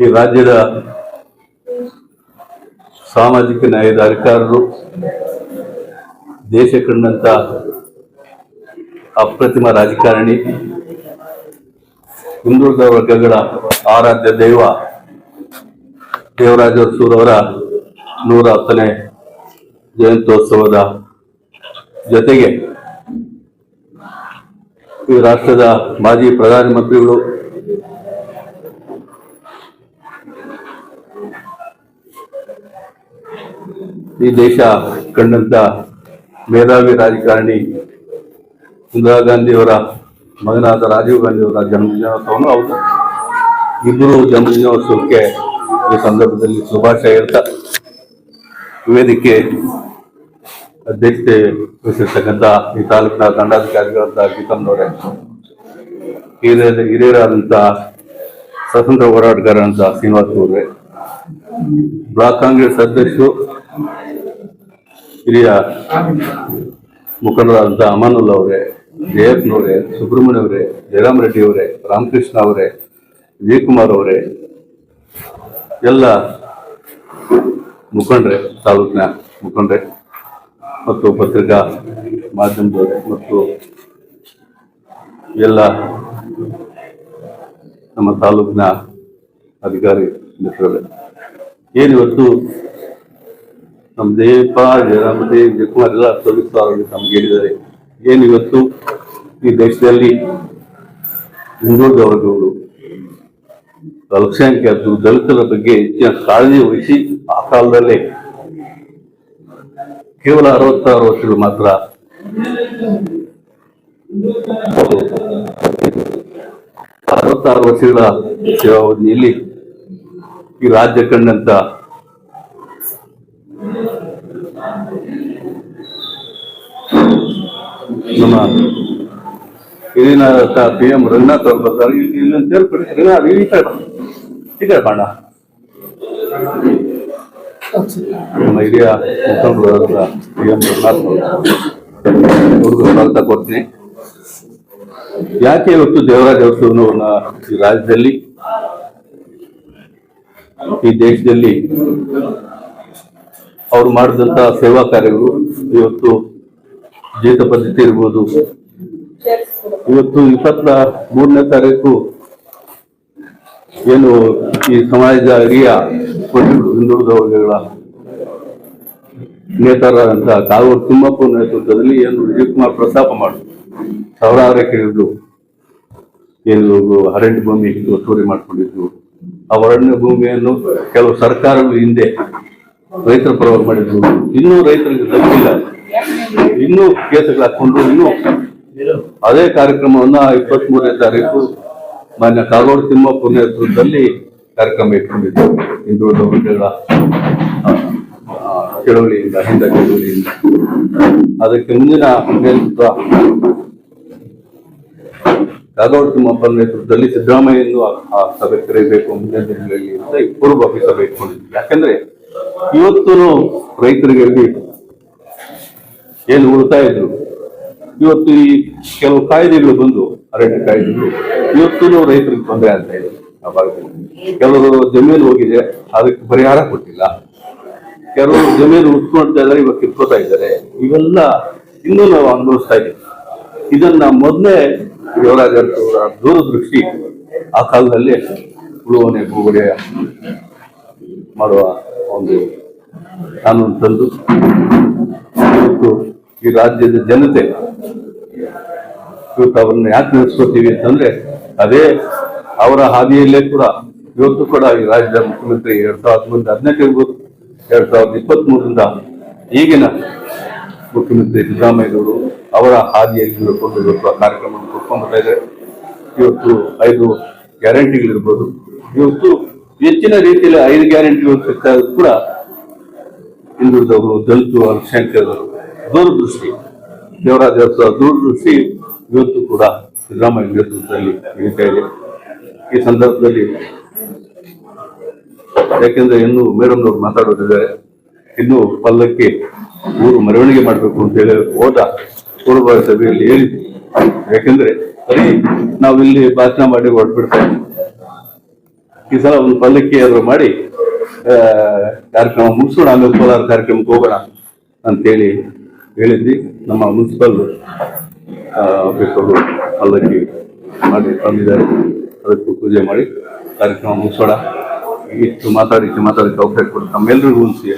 ಈ ರಾಜ್ಯದ ಸಾಮಾಜಿಕ ನ್ಯಾಯದ ಅಧಿಕಾರರು ದೇಶ ಕಂಡಂತ ಅಪ್ರತಿಮ ರಾಜಕಾರಣಿ ಹಿಂದುಳಿದ ವರ್ಗಗಳ ಆರಾಧ್ಯ ದೈವ ದೇವರಾಜ ಅರಸೂರವರ ನೂರ ಹತ್ತನೇ ಜಯಂತ್ಯೋತ್ಸವದ ಜೊತೆಗೆ ಈ ರಾಷ್ಟ್ರದ ಮಾಜಿ ಪ್ರಧಾನಮಂತ್ರಿಗಳು ಈ ದೇಶ ಕಂಡಂತ ಮೇಧಾವಿ ರಾಜಕಾರಣಿ ಇಂದಿರಾ ಗಾಂಧಿಯವರ ಮಗನಾದ ರಾಜೀವ್ ಗಾಂಧಿಯವರ ಜನ್ಮದಿನೋತ್ಸವನು ಹೌದು. ಇಬ್ಬರು ಜನ್ಮದಿನೋತ್ಸವಕ್ಕೆ ಈ ಸಂದರ್ಭದಲ್ಲಿ ಶುಭಾಶಯ ಹೇಳ್ತಾ, ವೇದಿಕೆ ಅಧ್ಯಕ್ಷತೆ ವಹಿಸಿರ್ತಕ್ಕಂಥ ಈ ತಾಲೂಕಿನ ದಂಡಾಧಿಕಾರಿಗಳಂತ ಗೀತಮ್ಮನವರೇ ಹಿರಿಯ ಹಿರಿಯರಾದಂಥ ಸ್ವತಂತ್ರ ಹೋರಾಟಗಾರರಂತ ಶ್ರೀನಿವಾಸ್ ಅವರೇ ಬ್ಲಾಕ್ ಕಾಂಗ್ರೆಸ್ ಅಧ್ಯಕ್ಷರು ಹಿರಿಯ ಮುಖಂಡರಾದಂಥ ಅಮಾನುಲ್ ಅವರೇ ಜಯಪ್ಪನವರೇ ಸುಬ್ರಹ್ಮಣ್ಯ ಅವರೇ ಜಯರಾಮ್ ರೆಡ್ಡಿ ಅವರೇ, ರಾಮಕೃಷ್ಣ ಅವರೇ, ವಿಜಯಕುಮಾರ್ ಅವರೇ, ಎಲ್ಲ ಮುಖಂಡ್ರೆ, ತಾಲೂಕಿನ ಮುಖಂಡ್ರೆ ಮತ್ತು ಪತ್ರಿಕಾ ಮಾಧ್ಯಮದವರೇ ಮತ್ತು ಎಲ್ಲ ನಮ್ಮ ತಾಲೂಕಿನ ಅಧಿಕಾರಿ ಏನಿವತ್ತು ನಮ್ಮ ದೇಪ ದೇವ್ ಜಯಕುಮಾರ್ ಎಲ್ಲ ಅಂತ ನಮ್ಗೆ ಹೇಳಿದ್ದಾರೆ. ಏನಿವತ್ತು ಈ ದೇಶದಲ್ಲಿ ಹಿಂದೂ ವರ್ಗಗಳು ಅಲ್ಪಸಂಖ್ಯಾತರು ದಲಿತರ ಬಗ್ಗೆ ಹೆಚ್ಚಿನ ಕಾಳಜಿ ವಹಿಸಿ ಆ ಕಾಲದಲ್ಲೇ ಕೇವಲ ಅರವತ್ತಾರು ವರ್ಷಗಳು ಮಾತ್ರ ಅರವತ್ತಾರು ವರ್ಷಗಳ ಸೇವಾವಧಿಯಲ್ಲಿ ಈ ರಾಜ್ಯ ಕಂಡಂತ ನಮ್ಮ ಇಲ್ಲಿನ ಪಿ ಎಂ ರಂಗನಾಥ್ ಅವರು ಬರ್ತಾರೆ. ಇಲ್ಲಿ ಸೇರ್ಪಡೆ ಈ ಕಡೆ ಬಾ. ಈ ಕಡೆ ಬಾಣ ನಮ್ಮ ಹಿರಿಯ ಮುಖಂಡರಾದ ಪಿ ಎಂ ರಂಗನಾಥ್ ಅವ್ರಿಗೂ ಸ್ವಾಗತ ಕೊಡ್ತೀನಿ. ಯಾಕೆ ಇವತ್ತು ದೇವರಾಜ ಅವರು ಈ ರಾಜ್ಯದಲ್ಲಿ ಈ ದೇಶದಲ್ಲಿ ಅವರು ಮಾಡಿದಂತ ಸೇವಾ ಕಾರ್ಯಗಳು ಇವತ್ತು ಜೀತ ಪದ್ಧತಿ ಇರ್ಬೋದು. ಇವತ್ತು ಇಪ್ಪತ್ತ ಮೂರನೇ ತಾರೀಕು ಏನು ಈ ಸಮಾಜದ ಹಿರಿಯ ಹಿಂದುಳಿದ ವರ್ಗಗಳ ನೇತಾರಂತ ಕಾವೂರು ತಿಮ್ಮಪ್ಪ ನೇತೃತ್ವದಲ್ಲಿ ಏನು ವಿಜಯಕುಮಾರ್ ಪ್ರಸ್ತಾಪ ಮಾಡಿದ್ರು ಸಾವಿರಾರು ಎಕರೆಗಳು ಏನು ಅರಣ್ಯ ಭೂಮಿ ಒತ್ತುವರಿ ಮಾಡ್ಕೊಂಡಿದ್ರು ಆ ಅರಣ್ಯ ಭೂಮಿಯನ್ನು ಕೆಲವು ಸರ್ಕಾರಗಳು ಹಿಂದೆ ರೈತರ ಪರವಾಗಿ ಮಾಡಿದ್ರು. ಇನ್ನೂ ರೈತರಿಗೆ ತಲುಪಿಲ್ಲ ಇನ್ನೂ ಕೇಸುಗಳು ಹಾಕೊಂಡು ಇನ್ನೂ ಅದೇ ಕಾರ್ಯಕ್ರಮವನ್ನ ಇಪ್ಪತ್ತ್ ಮೂರನೇ ತಾರೀಕು ಮಾನ್ಯ ಕಾಗೋಡು ತಿಮ್ಮಪ್ಪ ನೇತೃತ್ವದಲ್ಲಿ ಕಾರ್ಯಕ್ರಮ ಇಟ್ಕೊಂಡಿದ್ದರು ಹಿಂದುಳಿದ ವರ್ಗಗಳ ಚಳವಳಿಯಿಂದ ಹಿಂದೆ ಚಳವಳಿಯಿಂದ. ಅದಕ್ಕೆ ಮುಂದಿನ ನೇತೃತ್ವ ಕಾಗೋಡು ತಿಮ್ಮಪ್ಪ ನೇತೃತ್ವದಲ್ಲಿ ಸಿದ್ದರಾಮಯ್ಯನ್ನು ಆ- ಸಭೆ ಕರೆಯಬೇಕು ಮುಂದಿನ ದಿನಗಳಲ್ಲಿ ಅಂತ ಇಬ್ಬರು ಪೂರ್ವಭಾವಿ ಸಭೆ ಇಟ್ಕೊಂಡಿದ್ವಿ. ಯಾಕಂದ್ರೆ ಇವತ್ತು ರೈತರಿಗೆ ಏನು ಉಳಿತಾಯ ಇದ್ರು? ಇವತ್ತು ಈ ಕೆಲವು ಕಾಯ್ದೆಗಳು ಬಂದು, ಅರಣ್ಯ ಕಾಯ್ದೆಗಳು ಇವತ್ತು ರೈತರಿಗೆ ತೊಂದರೆ ಆಗ್ತಾ ಇದೆ ಆ ಭಾಗದಲ್ಲಿ. ಕೆಲವರು ಜಮೀನು ಹೋಗಿದೆ, ಅದಕ್ಕೆ ಪರಿಹಾರ ಕೊಟ್ಟಿಲ್ಲ. ಕೆಲವರು ಜಮೀನು ಉತ್ಕೊಳ್ತಾ ಇದ್ದಾರೆ, ಇವಾಗ ಕಿತ್ಕೋತಾ ಇದ್ದಾರೆ. ಇವೆಲ್ಲ ಇನ್ನೂ ನಾವು ಅನುಭವಿಸ್ತಾ ಇದ್ದೀವಿ. ಇದನ್ನ ಮೊದಲೇ ಯುವರಾಜ ಅವರ ದೂರದೃಷ್ಟಿ ಆ ಕಾಲದಲ್ಲಿ ಉಳುವನೆ ಭೂಗೊಡೆಯ ಮಾಡುವ ಒಂದು ಕಾನೂನು ತಂದು ಇವತ್ತು ಈ ರಾಜ್ಯದ ಜನತೆ ಇವತ್ತು ಅವರನ್ನು ಯಾಕೆ ನಿಲ್ಲಿಸ್ಕೋತೀವಿ ಅಂತಂದ್ರೆ ಅದೇ ಅವರ ಹಾದಿಯಲ್ಲೇ ಕೂಡ ಇವತ್ತು ಕೂಡ ಈ ರಾಜ್ಯದ ಮುಖ್ಯಮಂತ್ರಿ ಎರಡ್ ಸಾವಿರದ ಮುಂದೆ ಹದಿನೆಂಟು ಎರಡ್ ಸಾವಿರದ ಇಪ್ಪತ್ತ್ ಮೂರರಿಂದ ಈಗಿನ ಮುಖ್ಯಮಂತ್ರಿ ಸಿದ್ದರಾಮಯ್ಯನವರು ಅವರ ಹಾದಿಯಲ್ಲಿ ಇವತ್ತು ಆ ಕಾರ್ಯಕ್ರಮವನ್ನು ಕೊಟ್ಕೊಂಡು ಇದೆ ಇವತ್ತು ಐದು ಗ್ಯಾರಂಟಿಗಳಿರ್ಬೋದು. ಇವತ್ತು ಹೆಚ್ಚಿನ ರೀತಿಯಲ್ಲಿ ಐದು ಗ್ಯಾರಂಟಿ ಸಿಗ್ತಾ ಕೂಡ ಹಿಂದುಳಿದವರು, ದಲಿತರು, ಅಲ್ಪಸಂಖ್ಯಾತರು ದೂರದೃಷ್ಟಿ. ದೇವರಾಜ ದೂರದೃಷ್ಟಿ ಇವತ್ತು ಕೂಡ ಸಿದ್ದರಾಮಯ್ಯ ನೇತೃತ್ವದಲ್ಲಿ ನಡೀತಾ ಇದೆ. ಈ ಸಂದರ್ಭದಲ್ಲಿ ಯಾಕೆಂದ್ರೆ ಇನ್ನು ಮೇಡಮ್ನವ್ರು ಮಾತಾಡೋದಿದ್ದಾರೆ. ಇನ್ನು ಪಲ್ಲಕ್ಕೆ ಊರು ಮೆರವಣಿಗೆ ಮಾಡಬೇಕು ಅಂತ ಹೇಳಿ ಹೋದ ಪೂರ್ವ ಸಭೆಯಲ್ಲಿ ಹೇಳಿದ್ವಿ ಯಾಕೆಂದ್ರೆ ನಾವು ಇಲ್ಲಿ ಭಾಷಣ ಮಾಡಿ ಹೊರಟ್ಬಿಡ್ತಾ ಈ ಸಲ ಒಂದು ಪಲ್ಲಕ್ಕಿ ಆದ್ರೂ ಮಾಡಿ ಕಾರ್ಯಕ್ರಮ ಮುಗಿಸೋಣ ಆಮೇಲೆ ಕೋಲಾರ ಕಾರ್ಯಕ್ರಮಕ್ಕೆ ಹೋಗೋಣ ಅಂತೇಳಿ ಹೇಳಿದ್ವಿ. ನಮ್ಮ ಮುನ್ಸಿಪಲ್ ಆಫೀಸರು ಪಲ್ಲಕ್ಕಿ ಮಾಡಿ ತಂದಿದ್ದಾರೆ. ಅದಕ್ಕೂ ಪೂಜೆ ಮಾಡಿ ಕಾರ್ಯಕ್ರಮ ಮುಗಿಸೋಣ. ಇಷ್ಟು ಮಾತಾಡಿ ಮಾತಾಡಿ ಅವಕಾಶ ಕೊಡ್ತಾರೆ ನಮ್ಮೆಲ್ಲರಿಗೂ ಉಳಿಸಿ